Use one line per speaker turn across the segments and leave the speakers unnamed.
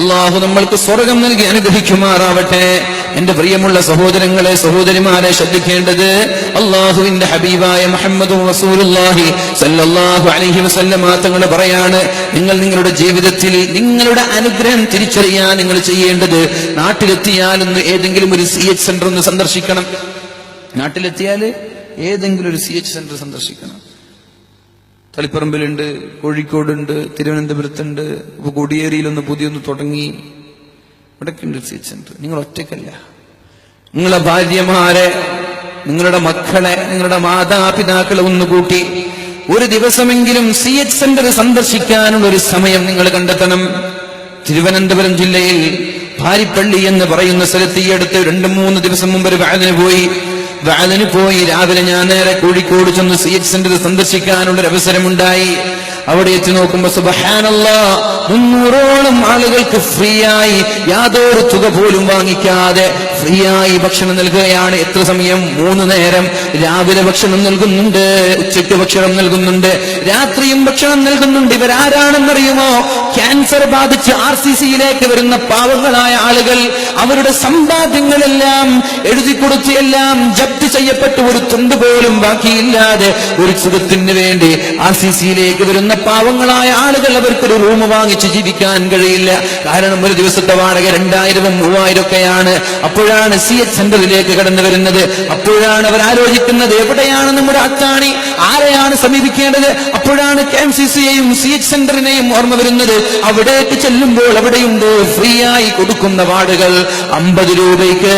അള്ളാഹു നമ്മൾക്ക് സ്വർഗം നൽകി അനുഗ്രഹിക്കുമാറാവട്ടെ. എന്റെ പ്രിയമുള്ള സഹോദരങ്ങളെ സഹോദരിമാരെ ശ്രദ്ധിക്കേണ്ടത് അള്ളാഹുവിന്റെ ഹബീബായ മുഹമ്മദ് റസൂലുള്ളാഹി സല്ലല്ലാഹു അലൈഹി പറയാണ്. നിങ്ങൾ നിങ്ങളുടെ ജീവിതത്തിൽ നിങ്ങളുടെ അനുഗ്രഹം തിരിച്ചറിയാൻ നിങ്ങൾ ചെയ്യേണ്ടത് നാട്ടിലെത്തിയാലൊന്ന് ഏതെങ്കിലും ഒരു സി എച്ച് സെന്റർ ഒന്ന് സന്ദർശിക്കണം. നാട്ടിലെത്തിയാൽ ഏതെങ്കിലും ഒരു സി എച്ച് സെന്റർ സന്ദർശിക്കണം. തളിപ്പറമ്പിലുണ്ട് കോഴിക്കോടുണ്ട് തിരുവനന്തപുരത്തുണ്ട്. ഇപ്പൊ കൊടിയേരിയിലൊന്ന് പുതിയൊന്ന് തുടങ്ങി. ഇവിടൊക്കെ ഉണ്ട് നിങ്ങൾ ഒറ്റക്കല്ല നിങ്ങളെ ഭാര്യമാരെ നിങ്ങളുടെ മക്കളെ നിങ്ങളുടെ മാതാപിതാക്കളെ ഒന്നുകൂട്ടി ഒരു ദിവസമെങ്കിലും സി എച്ച് സെന്റർ സന്ദർശിക്കാനുള്ള ഒരു സമയം നിങ്ങൾ കണ്ടെത്തണം. തിരുവനന്തപുരം ജില്ലയിൽ ഭാരിപ്പള്ളി എന്ന് പറയുന്ന സ്ഥലത്ത് ഈ അടുത്ത് രണ്ടു മൂന്ന് ദിവസം മുമ്പ് ഒരു വാദന പോയി. വാലിന് പോയി രാവിലെ ഞാൻ നേരെ കോഴിക്കോട് ചെന്ന് സി എച്ച് സെന്റർ സന്ദർശിക്കാനുള്ളൊരവസരമുണ്ടായി. അവിടെ എത്തി നോക്കുമ്പോ സുബഹാനല്ല മുന്നൂറോളം ആളുകൾക്ക് ഫ്രീ ആയി യാതൊരു തുക പോലും വാങ്ങിക്കാതെ ഫ്രീ ആയി ഭക്ഷണം നൽകുകയാണ്. എത്ര സമയം? മൂന്ന് നേരം. രാവിലെ ഭക്ഷണം നൽകുന്നുണ്ട് ഉച്ചയ്ക്ക് ഭക്ഷണം നൽകുന്നുണ്ട് രാത്രിയും ഭക്ഷണം നൽകുന്നുണ്ട്. ഇവരാരാണെന്നറിയുമോ? ക്യാൻസർ ബാധിച്ച് ആർ സി സിയിലേക്ക് വരുന്ന പാവങ്ങളായ ആളുകൾ അവരുടെ സമ്പാദ്യങ്ങളെല്ലാം എഴുതി കൊടുത്ത് എല്ലാം ജപ്തി ചെയ്യപ്പെട്ട് ഒരു തുണ്ട് പോലും ബാക്കിയില്ലാതെ ഒരു സുഖത്തിന് വേണ്ടി ആർ സി സിയിലേക്ക് വരുന്ന പാവങ്ങളായ ആളുകൾ അവർക്കൊരു റൂം വാങ്ങിച്ച് ജീവിക്കാൻ കഴിയില്ല. കാരണം ഒരു ദിവസത്തെ വാടക രണ്ടായിരവും മൂവായിരം ഒക്കെയാണ് അപ്പോഴാണ് സി എച്ച് സെന്ററിലേക്ക് കടന്നു വരുന്നത്. അപ്പോഴാണ് അവർ ആലോചിക്കുന്നത് എവിടെയാണ് നമ്മുടെ അത്താണി? ആരെയാണ് സമീപിക്കേണ്ടത്? അപ്പോഴാണ് കെ എം സി സിയെയും സി എച്ച് സെന്ററിനെയും ഓർമ്മ വരുന്നത്. അവിടേക്ക് ചെല്ലുമ്പോൾ അവിടെയുണ്ട് ഫ്രീ ആയി കൊടുക്കുന്ന വാർഡുകൾ. അമ്പത് രൂപയ്ക്ക്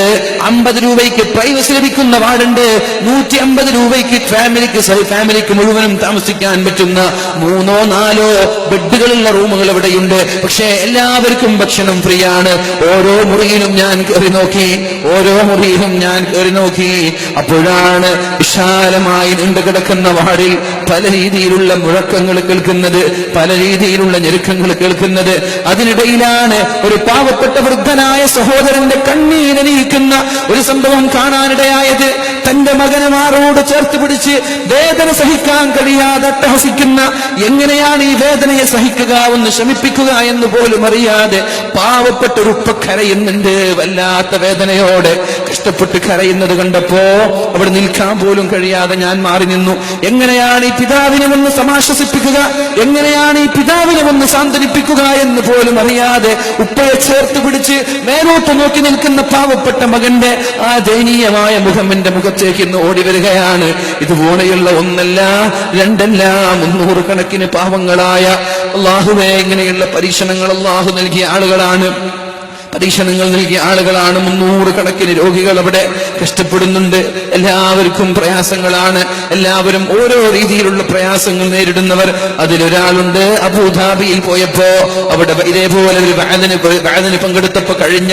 അമ്പത് രൂപയ്ക്ക് പ്രൈവസി ലഭിക്കുന്ന വാർഡുണ്ട്. നൂറ്റി അമ്പത് രൂപയ്ക്ക് ഫാമിലിക്ക് ഫാമിലിക്ക് മുഴുവനും താമസിക്കാൻ പറ്റുന്ന മൂന്നോ നാലോ ബെഡുകളുള്ള റൂമുകൾ ഇവിടെയുണ്ട് പക്ഷേ എല്ലാവർക്കും ഭക്ഷണം ഫ്രീ ആണ് ഓരോ മുറിയിലും ഞാൻ കയറി നോക്കി. ഓരോ മുറിയിലും ഞാൻ കയറി നോക്കി. അപ്പോഴാണ് വിശാലമായി നീണ്ടു കിടക്കുന്ന വാർഡിൽ പല രീതിയിലുള്ള മുഴക്കങ്ങൾ കേൾക്കുന്നത് പല രീതിയിലുള്ള ഞെരുക്കങ്ങൾ കേൾക്കുന്നത്. അതിനിടയിലാണ് ഒരു പാവപ്പെട്ട വൃദ്ധനായ സഹോദരന്റെ കണ്ണീരനിയിക്കുന്ന ഒരു സംഭവം കാണാനിടയായത്. തന്റെ മകനെ മാറോട് ചേർത്ത് പിടിച്ച് വേദന സഹിക്കാൻ കഴിയാതെ അട്ടഹസിക്കുന്ന എങ്ങനെയാണ് ഈ വേദനയെ സഹിക്കുക ഒന്ന് ശമിപ്പിക്കുക എന്ന് പോലും അറിയാതെ പാവപ്പെട്ട ഒരു ഉപ്പ കരയുന്നുണ്ട്. വല്ലാത്ത വേദനയോടെ കഷ്ടപ്പെട്ട് കരയുന്നത് കണ്ടപ്പോ അവിടെ നിൽക്കാൻ പോലും കഴിയാതെ ഞാൻ മാറി നിന്നു. എങ്ങനെയാണ് ഈ പിതാവിനെ ഒന്ന് സമാശ്വസിപ്പിക്കുക എങ്ങനെയാണ് ഈ പിതാവിനെ ഒന്ന് സാന്ത്വനിപ്പിക്കുക എന്ന് പോലും അറിയാതെ ഉപ്പയെ ചേർത്ത് പിടിച്ച് മേലോട്ട് നോക്കി നിൽക്കുന്ന പാവപ്പെട്ട മകന്റെ ആ ദയനീയമായ മുഖം എന്റെ മുഖത്തേക്ക് ഇന്ന് ഓടി വരികയാണ്. ഇത് ഓണയുള്ള ഒന്നല്ല രണ്ടല്ല മുന്നൂറ് കണക്കിന് പാവങ്ങളായ അള്ളാഹുവെ ഇങ്ങനെയുള്ള പരീക്ഷണങ്ങൾ അള്ളാഹു നൽകിയ ആളുകളാണ്. പരീക്ഷണങ്ങൾ നൽകിയ ആളുകളാണ്. മുന്നൂറ് കണക്കിന് രോഗികൾ അവിടെ കഷ്ടപ്പെടുന്നുണ്ട്. എല്ലാവർക്കും പ്രയാസങ്ങളാണ്. എല്ലാവരും ഓരോ രീതിയിലുള്ള പ്രയാസങ്ങൾ നേരിടുന്നവർ അതിലൊരാളുണ്ട്. അബുദാബിയിൽ പോയപ്പോ അവിടെ ഇതേപോലെ ഒരു വാദന വാദന പങ്കെടുത്തപ്പോ കഴിഞ്ഞ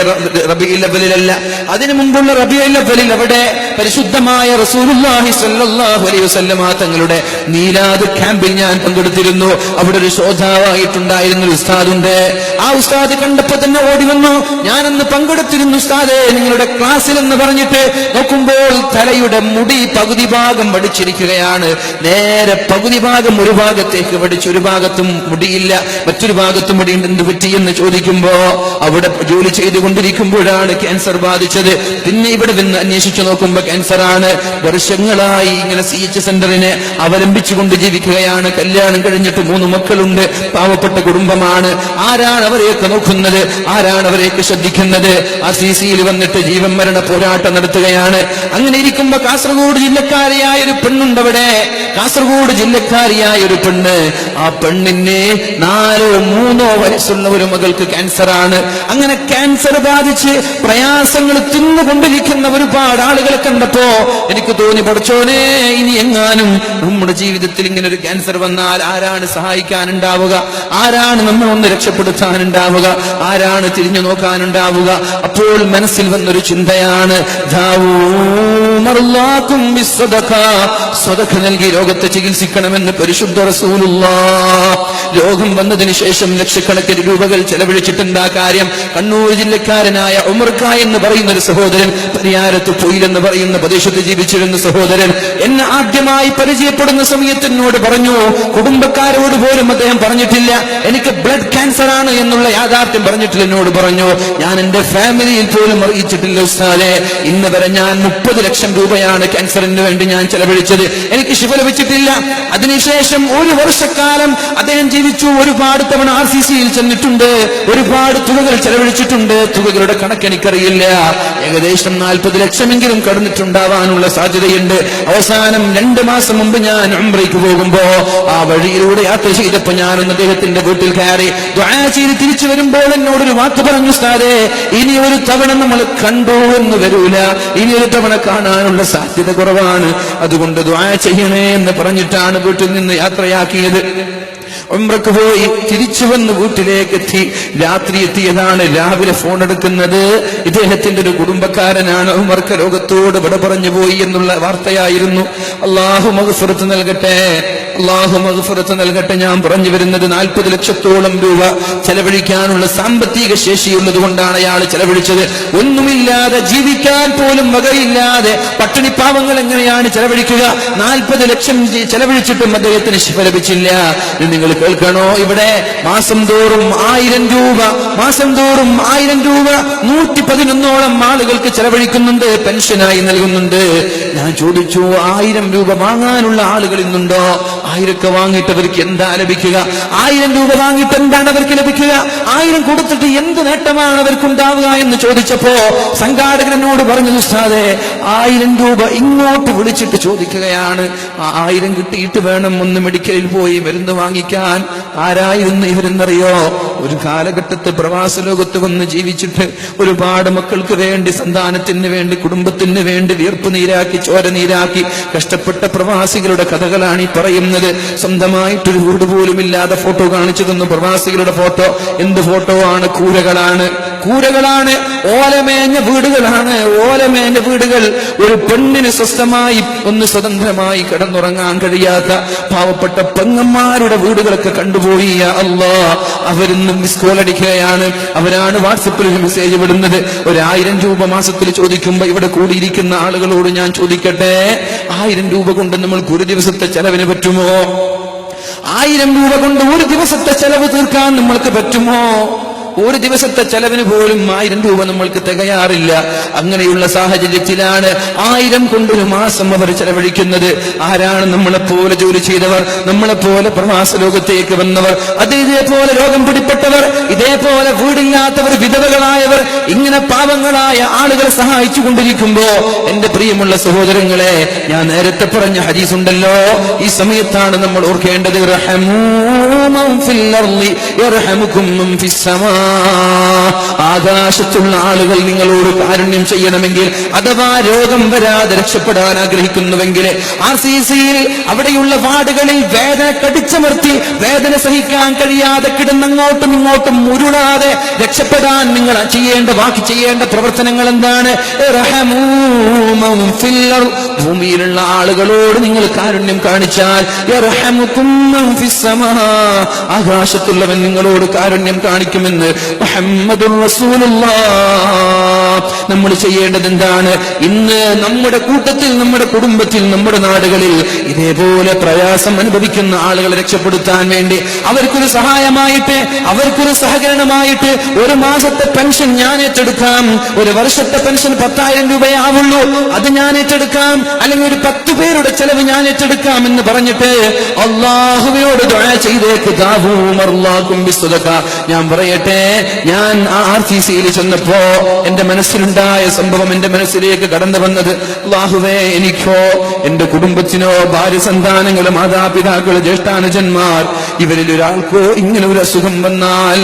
റബിയിൽ ലബലിലല്ല അതിനു മുമ്പുള്ള റബിയിൽ ലബലിൽ അവിടെ പരിശുദ്ധമായ റസൂലുള്ളാഹി സ്വല്ലല്ലാഹു അലൈഹി വസല്ലമ തങ്ങളുടെ നീലാദ് ക്യാമ്പിൽ ഞാൻ പങ്കെടുത്തിരുന്നു. അവിടെ ഒരു ശോധാവായിട്ടുണ്ടായിരുന്ന ഒരു ഉസ്താദുണ്ട്. ആ ഉസ്താദ് കണ്ടപ്പോ തന്നെ ഓടി വന്നു. ഞാനന്ന് പങ്കെടുത്തിരുന്നു ഉസ്താദേ നിങ്ങളുടെ ക്ലാസ്സിൽ എന്ന് പറഞ്ഞിട്ട് നോക്കുമ്പോൾ തലയുടെ മുടി പകുതി ഭാഗം വടിച്ചിരിക്കുകയാണ്. നേരെ പകുതി ഭാഗം ഒരു ഭാഗത്തേക്ക് വടിച്ച് ഒരു ഭാഗത്തും മുടിയില്ല മറ്റൊരു ഭാഗത്തും മുടിയുണ്ട് എന്ത് പറ്റി എന്ന് ചോദിക്കുമ്പോ അവിടെ ജോലി ചെയ്തുകൊണ്ടിരിക്കുമ്പോഴാണ് ക്യാൻസർ ബാധിച്ചത്. പിന്നെ ഇവിടെ നിന്ന് അന്വേഷിച്ചു നോക്കുമ്പോ ക്യാൻസർ ആണ് വർഷങ്ങളായി ഇങ്ങനെ സി എച്ച് സെന്ററിനെ അവലംബിച്ചുകൊണ്ട് ജീവിക്കുകയാണ്. കല്യാണം കഴിഞ്ഞിട്ട് മൂന്ന് മക്കളുണ്ട്. പാവപ്പെട്ട കുടുംബമാണ്. ആരാണ് അവരെയൊക്കെ നോക്കുന്നത്? ആരാണ് അവരെയൊക്കെ ശ്രദ്ധിക്കുന്നത് ആ സി സിയിൽ വന്നിട്ട് ജീവൻ മരണ പോരാട്ടം നടത്തുകയാണ്. അങ്ങനെ ഇരിക്കുമ്പോ കാസർഗോഡ് ജില്ലക്കാരിയായ ഒരു പെണ്ണുണ്ട് അവിടെ കാസർഗോഡ് ജില്ലക്കാരിയായ ഒരു പെണ്ണ്. ആ പെണ്ണിന് നാലോ മൂന്നോ വയസ്സുള്ള ഒരു മകൾക്ക് ക്യാൻസർ ആണ് അങ്ങനെ ക്യാൻസർ ബാധിച്ച് പ്രയാസങ്ങൾ തിന്നുകൊണ്ടിരിക്കുന്ന ഒരുപാട് ആളുകളെ കണ്ടപ്പോ എനിക്ക് തോന്നി പഠിച്ചോനെ ഇനി എങ്ങാനും നമ്മുടെ ജീവിതത്തിൽ ഇങ്ങനെ ഒരു ക്യാൻസർ വന്നാൽ ആരാണ് സഹായിക്കാനുണ്ടാവുക? ആരാണ് നമ്മെ ഒന്ന് രക്ഷപ്പെടുത്താനുണ്ടാവുക? ആരാണ് തിരിഞ്ഞു നോക്കാൻ തീരുമാനിക്കാനുണ്ടാവുക അപ്പോൾ മനസ്സിൽ വന്നൊരു ചിന്തയാണ്. സ്വതക്ക നൽകി രോഗത്തെ ചികിത്സിക്കണമെന്ന് പരിശുദ്ധ റസൂലുള്ള. രോഗം വന്നതിന് ശേഷം ലക്ഷക്കണക്കിന് രൂപകൾ ചെലവഴിച്ചിട്ടുണ്ട് ആ കാര്യം? കണ്ണൂർ ജില്ലക്കാരനായ ഉമർക്ക എന്ന് പറയുന്ന ഒരു സഹോദരൻ പരിയാരത്ത് പോയില്ലെന്ന് പറയുന്ന പ്രദേശത്ത് ജീവിച്ചിരുന്ന സഹോദരൻ എന്നെ ആദ്യമായി പരിചയപ്പെടുന്ന സമയത്ത് എന്നോട് പറഞ്ഞു കുടുംബക്കാരോട് പോലും അദ്ദേഹം പറഞ്ഞിട്ടില്ല. എനിക്ക് ബ്ലഡ് ക്യാൻസർ ആണ് എന്നുള്ള യാഥാർത്ഥ്യം പറഞ്ഞിട്ടില്ല എന്നോട് പറഞ്ഞു. ഞാൻ എന്റെ ഫാമിലിയിൽ പോലും അറിയിച്ചിട്ടില്ല ഉസ്താദെ. ഇന്ന് വരെ ഞാൻ മുപ്പത് ലക്ഷം രൂപയാണ് ക്യാൻസറിന് വേണ്ടി ഞാൻ ചെലവഴിച്ചത്. എനിക്ക് ശിവ ലഭിച്ചിട്ടില്ല. അതിനുശേഷം ഒരു വർഷക്കാലം അദ്ദേഹം ജീവിച്ചു. ഒരുപാട് തവണ ആർ സി സിയിൽ ചെന്നിട്ടുണ്ട്. ഒരുപാട് തുകകൾ ചെലവഴിച്ചിട്ടുണ്ട്. തുകകളുടെ കണക്ക് എനിക്കറിയില്ല. ഏകദേശം നാൽപ്പത് ലക്ഷമെങ്കിലും കടന്നിട്ടുണ്ടാവാനുള്ള സാധ്യതയുണ്ട്. അവസാനം രണ്ട് മാസം മുമ്പ് ഞാൻ ഉംറയ്ക്ക് പോകുമ്പോ ആ വഴിയിലൂടെ യാത്ര ചെയ്തപ്പോ ഞാനൊന്ന് അദ്ദേഹത്തിന്റെ വീട്ടിൽ കയറി തിരിച്ചു വരുമ്പോൾ എന്നോടൊരു വാക്ക് പറഞ്ഞു സ്ഥാതെ ഇനി ഒരു തവണ നമ്മൾ കണ്ടു എന്ന് വരൂല. ഇനി ഒരു തവണ കാണാനുള്ള സാധ്യത കുറവാണ്. അതുകൊണ്ട് ദ്വാ ചെയ്യണേ എന്ന് പറഞ്ഞിട്ടാണ് വീട്ടിൽ നിന്ന് യാത്രയാക്കിയത്. ഉംറക്ക് പോയി തിരിച്ചു വന്ന് വീട്ടിലേക്ക് എത്തി. രാത്രി എത്തിയതാണ് രാവിലെ ഫോൺ എടുക്കുന്നത്. ഇദ്ദേഹത്തിന്റെ ഒരു കുടുംബക്കാരനാണ് ഉമർക്ക് രോഗത്തോട് വിട പറഞ്ഞു പോയി എന്നുള്ള വാർത്തയായിരുന്നു. അള്ളാഹു മഹഫുറത്ത് നൽകട്ടെ. അള്ളാഹു മഹഫുറത്ത് നൽകട്ടെ. ഞാൻ പറഞ്ഞു വരുന്നത് നാൽപ്പത് ലക്ഷത്തോളം രൂപ ചെലവഴിക്കാനുള്ള സാമ്പത്തിക ശേഷിയുള്ളത് കൊണ്ടാണ് അയാൾ ചെലവഴിച്ചത്. ഒന്നുമില്ലാതെ ജീവിക്കാൻ പോലും വകയില്ലാതെ പട്ടിണി പാവങ്ങൾ എങ്ങനെയാണ് ചെലവഴിക്കുക? നാൽപ്പത് ലക്ഷം ചെലവഴിച്ചിട്ടും അദ്ദേഹത്തിന് ശിഫ ലഭിച്ചില്ല. നിങ്ങൾ കേൾക്കണോ? ഇവിടെ മാസം തോറും ആയിരം രൂപ മാസം തോറും ആയിരം രൂപ നൂറ്റി പതിനൊന്നോളം ആളുകൾക്ക് ചെലവഴിക്കുന്നുണ്ട് പെൻഷനായി നൽകുന്നുണ്ട്. ഞാൻ ചോദിച്ചു ആയിരം രൂപ വാങ്ങാനുള്ള ആളുകൾ ഇന്നുണ്ടോ? ആയിരൊക്കെ വാങ്ങിയിട്ട് അവർക്ക് എന്താ ലഭിക്കുക? ആയിരം രൂപ വാങ്ങിയിട്ട് എന്താണ് അവർക്ക് ലഭിക്കുക? ആയിരം കൊടുത്തിട്ട് എന്ത് നേട്ടമാണ് അവർക്ക് ഉണ്ടാവുക എന്ന് ചോദിച്ചപ്പോ സംഘാടകൻ എന്നോട് പറഞ്ഞു ഉസ്താദെ ആയിരം രൂപ ഇങ്ങോട്ട് വിളിച്ചിട്ട് ചോദിക്കുകയാണ്. ആയിരം കിട്ടിയിട്ട് വേണം ഒന്ന് മെഡിക്കലിൽ പോയി മരുന്ന് വാങ്ങിക്കാൻ. ആരായിരുന്നു ഇവരെന്നറിയോ? ഒരു കാലഘട്ടത്ത് പ്രവാസ ലോകത്ത് വന്ന് ജീവിച്ചിട്ട് ഒരുപാട് മക്കൾക്ക് വേണ്ടി സന്താനത്തിന് വേണ്ടി കുടുംബത്തിന് വേണ്ടി വീർപ്പ് നീരാക്കി ചോര നീരാക്കി കഷ്ടപ്പെട്ട പ്രവാസികളുടെ കഥകളാണ് ഈ പറയുന്നത്. സ്വന്തമായിട്ടൊരു വീട് പോലും ഇല്ലാതെ ഫോട്ടോ കാണിച്ചു തന്നു പ്രവാസികളുടെ ഫോട്ടോ എന്ത് ഫോട്ടോ ആണ്? കൂരകളാണ്. കൂരകളാണ് ഓലമേഞ്ഞ വീടുകളാണ്. ഓലമേഞ്ഞ വീടുകൾ ഒരു പെണ്ണിന് സ്വസ്ഥമായി ഒന്ന് സ്വതന്ത്രമായി കിടന്നുറങ്ങാൻ കഴിയാത്ത പാവപ്പെട്ട പെങ്ങന്മാരുടെ വീടുകളൊക്കെ കണ്ടുപോയി. അല്ലാ അവരിന്നും മിസ് കോൾ അടിക്കുകയാണ്. അവരാണ് വാട്സപ്പിൽ മെസ്സേജ് വിടുന്നത്. ഒരായിരം രൂപ മാസത്തിൽ ചോദിക്കുമ്പോ ഇവിടെ കൂടിയിരിക്കുന്ന ആളുകളോട് ഞാൻ ചോദിക്കട്ടെ ആയിരം രൂപ കൊണ്ട് നമ്മൾ ഒരു ദിവസത്തെ ചെലവിന് പറ്റുമോ? ആയിരം രൂപ കൊണ്ട് ഒരു ദിവസത്തെ ചെലവ് തീർക്കാൻ നമ്മൾക്ക് പറ്റുമോ? ഒരു ദിവസത്തെ ചെലവിന് പോലും ആയിരം രൂപ നമ്മൾക്ക് തികയാറില്ല. അങ്ങനെയുള്ള സാഹചര്യത്തിലാണ് ആയിരം കൊണ്ടൊരു മാസം അവർ ചെലവഴിക്കുന്നത്. ആരാണ് നമ്മളെപ്പോലെ ജോലി ചെയ്തവർ? നമ്മളെപ്പോലെ പ്രവാസ ലോകത്തേക്ക് വന്നവർ? അത് ഇതേപോലെ രോഗം പിടിപ്പെട്ടവർ ഇതേപോലെ വീടില്ലാത്തവർ വിധവകളായവർ ഇങ്ങനെ പാവങ്ങളായ ആളുകളെ സഹായിച്ചു കൊണ്ടിരിക്കുമ്പോ എന്റെ പ്രിയമുള്ള സഹോദരങ്ങളെ ഞാൻ നേരത്തെ പറഞ്ഞ ഹദീസ് ഉണ്ടല്ലോ. ഈ സമയത്താണ് നമ്മൾ ഓർക്കേണ്ടത് റഹമൂ ഫിൽ അർളി. ആകാശത്തുള്ള ആളുകൾ നിങ്ങളോട് കാരുണ്യം ചെയ്യണമെങ്കിൽ അഥവാ രോഗം വരാതെ രക്ഷപ്പെടാൻ ആഗ്രഹിക്കുന്നുവെങ്കിൽ ആർ സി സിയിൽ അവിടെയുള്ള വാർഡുകളിൽ വേദന കടിച്ചമർത്തി വേദന സഹിക്കാൻ കഴിയാതെ കിടന്നങ്ങോട്ടും ഇങ്ങോട്ടും ഉരുളാതെ രക്ഷപ്പെടാൻ നിങ്ങൾ ചെയ്യേണ്ട ബാക്കി ചെയ്യേണ്ട പ്രവർത്തനങ്ങൾ എന്താണ്. ഭൂമിയിലുള്ള ആളുകളോട് നിങ്ങൾ കാരുണ്യം കാണിച്ചാൽ ആകാശത്തുള്ളവൻ നിങ്ങളോട് കാരുണ്യം കാണിക്കുമെന്ന് റസൂലുള്ള നമ്മൾ ചെയ്യേണ്ടത് എന്താണ് ഇന്ന് നമ്മുടെ കൂട്ടത്തിൽ നമ്മുടെ കുടുംബത്തിൽ നമ്മുടെ നാടുകളിൽ ഇതേപോലെ പ്രയാസം അനുഭവിക്കുന്ന ആളുകളെ രക്ഷപ്പെടുത്താൻ വേണ്ടി അവർക്കൊരു സഹായമായിട്ട് അവർക്കൊരു സഹകരണമായിട്ട് ഒരു മാസത്തെ പെൻഷൻ ഞാൻ ഏറ്റെടുക്കാം. ഒരു വർഷത്തെ പെൻഷൻ പത്തായിരം രൂപയാവുള്ളൂ. അത് ഞാൻ ഏറ്റെടുക്കാം. അല്ലെങ്കിൽ ഒരു പത്ത് പേരുടെ ചെലവ് ഞാൻ ഏറ്റെടുക്കാം എന്ന് പറഞ്ഞിട്ട് അള്ളാഹുവിനോട് ചെയ്തേക്ക്. ഞാൻ പറയട്ടെ ഞാൻ ആർ സി സിയിൽ ചെന്നപ്പോ എന്റെ മനസ്സിലുണ്ടായ സംഭവം എന്റെ മനസ്സിലേക്ക് കടന്നു വന്നത് അള്ളാഹുവേ എനിക്കോ എന്റെ കുടുംബത്തിനോ ഭാര്യ സന്താനങ്ങളോ മാതാപിതാക്കളോ ജ്യേഷ്ഠാനുജന്മാർ ഇവരിൽ ഒരാൾക്കോ ഇങ്ങനെ ഒരു അസുഖം വന്നാൽ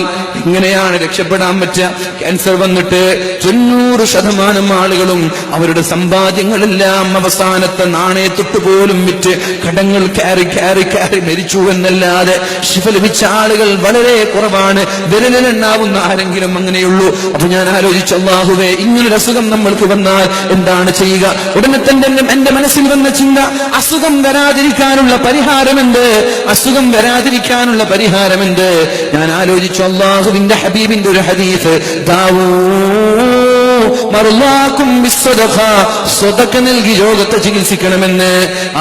എങ്ങനെയാണ് രക്ഷപ്പെടാൻ പറ്റുക ക്യാൻസർ വന്നിട്ട് തൊണ്ണൂറ് ശതമാനം ആളുകളും അവരുടെ സമ്പാദ്യങ്ങളെല്ലാം അവസാനത്തെ നാണയത്തൊട്ട് പോലും വിറ്റ് കടങ്ങൾ കയറി കയറി കയറി മരിച്ചു എന്നല്ലാതെ ശിഫ ലഭിച്ച ആളുകൾ വളരെ കുറവാണ്. വിരലിലെണ്ണാവുന്ന ആരെങ്കിലും അങ്ങനെയുള്ളൂ. അപ്പൊ ഞാൻ ആലോചിച്ചു അള്ളാഹുവേ ഇങ്ങനൊരു അസുഖം നമ്മൾക്ക് വന്നാൽ എന്താണ് ചെയ്യുക? ഉടനെ തന്നെ എന്റെ- മനസ്സിൽ വന്ന ചിന്ത അസുഖം വരാതിരിക്കാനുള്ള പരിഹാരമെന്ത്? അസുഖം വരാതിരിക്കാനുള്ള പരിഹാരമെന്ത്? ഞാൻ ആലോചിച്ചു അള്ളാഹുവിന്റെ ഹബീബിന്റെ ഒരു ഹദീസ് ദാവൂ സ്വതക്ക നൽകി രോഗത്തെ ചികിത്സിക്കണമെന്ന്.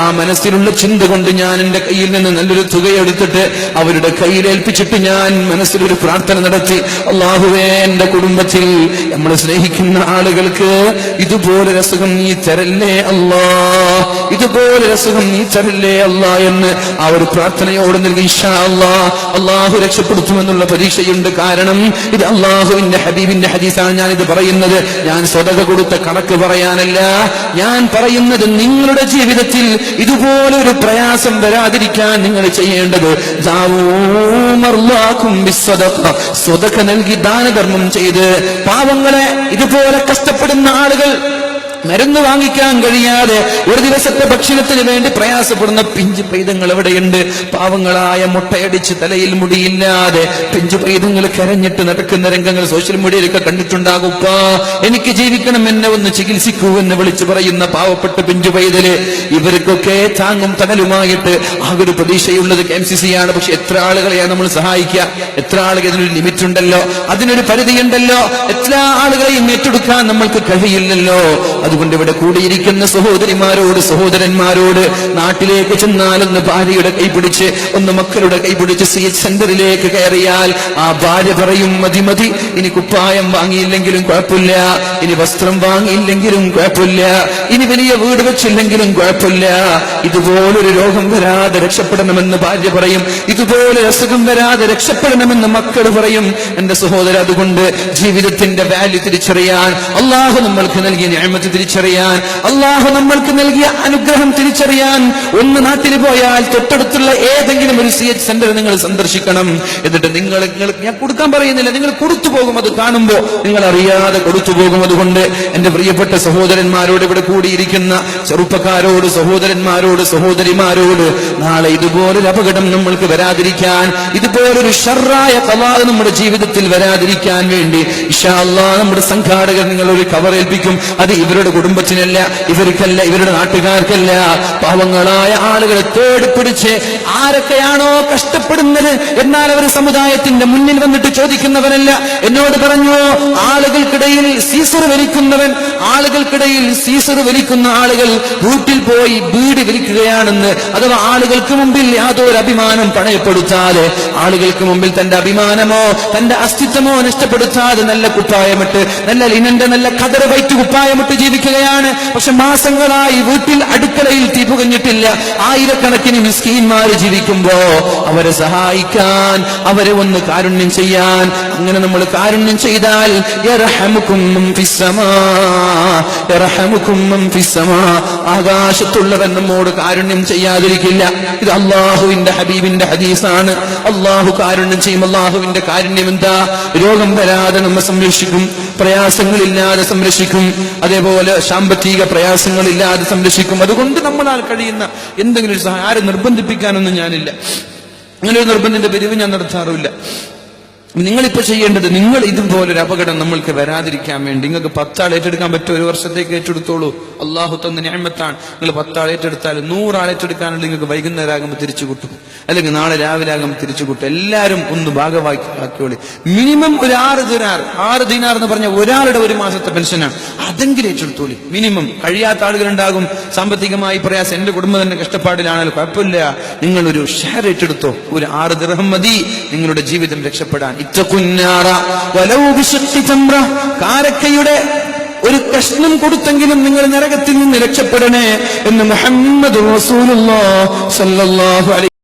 ആ മനസ്സിലുള്ള ചിന്ത കൊണ്ട് ഞാൻ എന്റെ കയ്യിൽ നിന്ന് നല്ലൊരു തുക എടുത്തിട്ട് അവരുടെ കയ്യിൽ ഏൽപ്പിച്ചിട്ട് ഞാൻ മനസ്സിലൊരു പ്രാർത്ഥന നടത്തി. അള്ളാഹുവേ എന്റെ കുടുംബത്തിൽ നമ്മൾ സ്നേഹിക്കുന്ന ആളുകൾക്ക് ഇതുപോലെ രസുഖം നീ തരല്ലേ അല്ലാ ഇതുപോലെ രസുഖം നീ തരല്ലേ അല്ലാ എന്ന് ആ ഒരു പ്രാർത്ഥനയോട് നൽകി അള്ളാഹു രക്ഷപ്പെടുത്തുമെന്നുള്ള പരീക്ഷയുണ്ട് കാരണം ഇത് അള്ളാഹുവിന്റെ ഹബീബിന്റെ ഹദീസാണ് ഞാൻ ഇത് പറയുന്നത്. ഞാൻ സ്വതക കൊടുത്ത കണക്ക് പറയാനല്ല. ഞാൻ പറയുന്നത് നിങ്ങളുടെ ജീവിതത്തിൽ ഇതുപോലെ ഒരു പ്രയാസം വരാതിരിക്കാൻ നിങ്ങൾ ചെയ്യേണ്ടത് സ്വതക നൽകി ദാനധർമ്മം ചെയ്ത് പാവങ്ങളെ ഇതുപോലെ കഷ്ടപ്പെടുന്ന ആളുകൾ മരുന്ന് വാങ്ങിക്കാൻ കഴിയാതെ ഒരു ദിവസത്തെ ഭക്ഷണത്തിന് വേണ്ടി പ്രയാസപ്പെടുന്ന പിഞ്ചു പൈതങ്ങൾ എവിടെയുണ്ട്? പാവങ്ങളായ മുട്ടയടിച്ച് തലയിൽ മുടിയില്ലാതെ പിഞ്ചു പൈതങ്ങൾ കരഞ്ഞിട്ട് നടക്കുന്ന രംഗങ്ങൾ സോഷ്യൽ മീഡിയയിലൊക്കെ കണ്ടിട്ടുണ്ടാകും. എനിക്ക് ജീവിക്കണം എന്നെ ഒന്ന് ചികിത്സിക്കൂ എന്ന് വിളിച്ചു പറയുന്ന പാവപ്പെട്ട പിഞ്ചു പൈതൽ ഇവർക്കൊക്കെ താങ്ങും തണലുമായിട്ട് ആ ഒരു പ്രതീക്ഷയുള്ളത് കെ എം സി സി ആണ്. പക്ഷെ എത്ര ആളുകളെയാണ് നമ്മൾ സഹായിക്കുക? എത്ര ആളുകൾ അതിനൊരു ലിമിറ്റ് ഉണ്ടല്ലോ? അതിനൊരു പരിധിയുണ്ടല്ലോ? എത്ര ആളുകളെയും ഏറ്റെടുക്കാൻ നമ്മൾക്ക് കഴിയില്ലല്ലോ? അതുകൊണ്ട് ഇവിടെ കൂടിയിരിക്കുന്ന സഹോദരിമാരോട് സഹോദരന്മാരോട് നാട്ടിലേക്ക് ചെന്നാലൊന്ന് ഭാര്യയുടെ കൈപിടിച്ച് ഒന്ന് മക്കളുടെ കൈപിടിച്ച് സി സെന്ററിലേക്ക് കയറിയാൽ ആ ഭാര്യ പറയും മതി മതി ഇനി കുപ്പായം വാങ്ങിയില്ലെങ്കിലും കുഴപ്പമില്ല ഇനി വസ്ത്രം വാങ്ങിയില്ലെങ്കിലും കുഴപ്പമില്ല ഇനി വലിയ വീട് വെച്ചില്ലെങ്കിലും കുഴപ്പമില്ല ഇതുപോലൊരു രോഗം വരാതെ രക്ഷപ്പെടണമെന്ന് ഭാര്യ പറയും ഇതുപോലെ അസുഖം വരാതെ രക്ഷപ്പെടണമെന്ന് മക്കൾ പറയും. എന്റെ സഹോദരൻ അതുകൊണ്ട് ജീവിതത്തിന്റെ വാല്യൂ തിരിച്ചറിയാൻ അള്ളാഹു നമ്മൾക്ക് നൽകിയ ഞാമത്ത് തിരിച്ചറിയാൻ. അള്ളാഹു നമ്മൾക്ക് നൽകിയ അനുഗ്രഹം തിരിച്ചറിയാൻ. ഒന്ന് നാട്ടിൽ പോയാൽ തൊട്ടടുത്തുള്ള ഏതെങ്കിലും ഒരു സി എച്ച് സെന്റർ നിങ്ങൾ സന്ദർശിക്കണം. എന്നിട്ട് നിങ്ങൾ ഞാൻ കൊടുക്കാൻ പറയുന്നില്ല. നിങ്ങൾ കൊടുത്തു പോകും അത് കാണുമ്പോൾ നിങ്ങൾ അറിയാതെ കൊടുത്തു പോകും അതുകൊണ്ട് എന്റെ പ്രിയപ്പെട്ട സഹോദരന്മാരോട് ഇവിടെ കൂടിയിരിക്കുന്ന ചെറുപ്പക്കാരോട് സഹോദരന്മാരോട് സഹോദരിമാരോട് നാളെ ഇതുപോലൊരു അപകടം നമ്മൾക്ക് വരാതിരിക്കാൻ ഇതുപോലൊരു ഷർറായ കവാത് നമ്മുടെ ജീവിതത്തിൽ വരാതിരിക്കാൻ വേണ്ടി ഇഷാ നമ്മുടെ സംഘാടകർ നിങ്ങൾ ഒരു കവർ ഏൽപ്പിക്കും അത് ഇവരുടെ കുടുംബത്തിനല്ല ഇവർക്കല്ല ഇവരുടെ നാട്ടുകാർക്കല്ല. പാവങ്ങളായ ആളുകളെ തേടി പിടിച്ച് ആരൊക്കെയാണോ കഷ്ടപ്പെടുന്നത് എന്നാൽ അവർ സമുദായത്തിന്റെ മുന്നിൽ വന്നിട്ട് ചോദിക്കുന്നവനല്ല. എന്നോട് പറഞ്ഞു ആളുകൾക്കിടയിൽ സീസർ വലിക്കുന്നവൻ ആളുകൾക്കിടയിൽ സീസർ വലിക്കുന്ന ആളുകൾ വീട്ടിൽ പോയി വീട് വലിക്കുകയാണെന്ന് അഥവാ ആളുകൾക്ക് മുമ്പിൽ യാതൊരു അഭിമാനം പണയപ്പെടുത്താതെ ആളുകൾക്ക് മുമ്പിൽ തന്റെ അഭിമാനമോ തന്റെ അസ്തിത്വമോ നഷ്ടപ്പെടുത്താതെ നല്ല കുപ്പായമിട്ട് നല്ല ലിനന്റെ നല്ല കതറ് വൈറ്റ് കുപ്പായമിട്ട് ജീവിക്കുകയാണ് പക്ഷെ മാസങ്ങളായി വീട്ടിൽ അടുക്കളയിൽ പുകഞ്ഞിട്ടില്ല ആയിരക്കണക്കിന് മിസ്കീന്മാര് ജീവിക്കുമ്പോ അവരെ സഹായിക്കാൻ അവരെ ഒന്ന് കാരുണ്യം ചെയ്യാൻ. അങ്ങനെ നമ്മൾ കാരുണ്യം ചെയ്താൽ. ആകാശത്തുള്ളവൻ നമ്മോട് കാരുണ്യം ചെയ്യാതിരിക്കില്ല. ഇത് അള്ളാഹുവിന്റെ ഹബീബിന്റെ ഹദീസാണ്. അള്ളാഹു കാരുണ്യം ചെയ്യും. അള്ളാഹുവിന്റെ കാരുണ്യം എന്താ? രോഗം വരാതെ നമ്മെ സംരക്ഷിക്കും. പ്രയാസങ്ങളില്ലാതെ സംരക്ഷിക്കും. അതേപോലെ സാമ്പത്തിക പ്രയാസങ്ങളില്ലാതെ സംരക്ഷിക്കും. അതുകൊണ്ട് നമ്മളാൽ കഴിയുന്ന എന്തെങ്കിലും ഒരു സഹായം? ആരും നിർബന്ധിപ്പിക്കാനൊന്നും ഞാനില്ല. അങ്ങനെ ഒരു നിർബന്ധിന്റെ പിരിവ് ഞാൻ നടത്താറുമില്ല. നിങ്ങളിപ്പോ ചെയ്യേണ്ടത് നിങ്ങൾ ഇതുപോലൊരു അപകടം നമ്മൾക്ക് വരാതിരിക്കാൻ വേണ്ടി. നിങ്ങൾക്ക് പത്താൾ ഏറ്റെടുക്കാൻ പറ്റും ഒരു വർഷത്തേക്ക് ഏറ്റെടുത്തോളൂ. അള്ളാഹു തന്ന ഞാമത്താണ് നിങ്ങൾ പത്താൾ ഏറ്റെടുത്താൽ നൂറാൾ ഏറ്റെടുക്കാനുള്ള നിങ്ങൾക്ക് വൈകുന്നേരം ആകുമ്പോൾ തിരിച്ചു കിട്ടും. അല്ലെങ്കിൽ നാളെ രാവിലെ ആകുമ്പോൾ തിരിച്ചു കിട്ടും. എല്ലാവരും ഒന്ന് ഭാഗവാക്കിയോളി മിനിമം ഒരു ആറ് ദിനാർ. ആറ് ദിനാർ എന്ന് പറഞ്ഞ ഒരാളുടെ ഒരു മാസത്തെ പെൻഷനാണ്. അതെങ്കിലും ഏറ്റെടുത്തോളി. മിനിമം. കഴിയാത്ത ആളുകളുണ്ടാകും. സാമ്പത്തികമായി പ്രയാസം. എന്റെ കുടുംബം തന്നെ കഷ്ടപ്പാടിലാണല്ലോ കുഴപ്പമില്ല. നിങ്ങളൊരു ഷെയർ ഏറ്റെടുത്തോ. ഒരു ആറ് ദിർഹം മതി. നിങ്ങളുടെ ജീവിതം രക്ഷപ്പെടാൻ. ഇറ്റക്കുഞ്ഞാറ വലൗ ബിശഖ്ഖി തംറ കാരക്കയുടെ ഒരു കഷ്ണം കൊടുത്തെങ്കിലും നിങ്ങൾ നരകത്തിൽ നിന്ന് രക്ഷപ്പെടണേ എന്ന് മുഹമ്മദ് റസൂലുള്ളാഹി സ്വല്ലല്ലാഹു അലൈഹി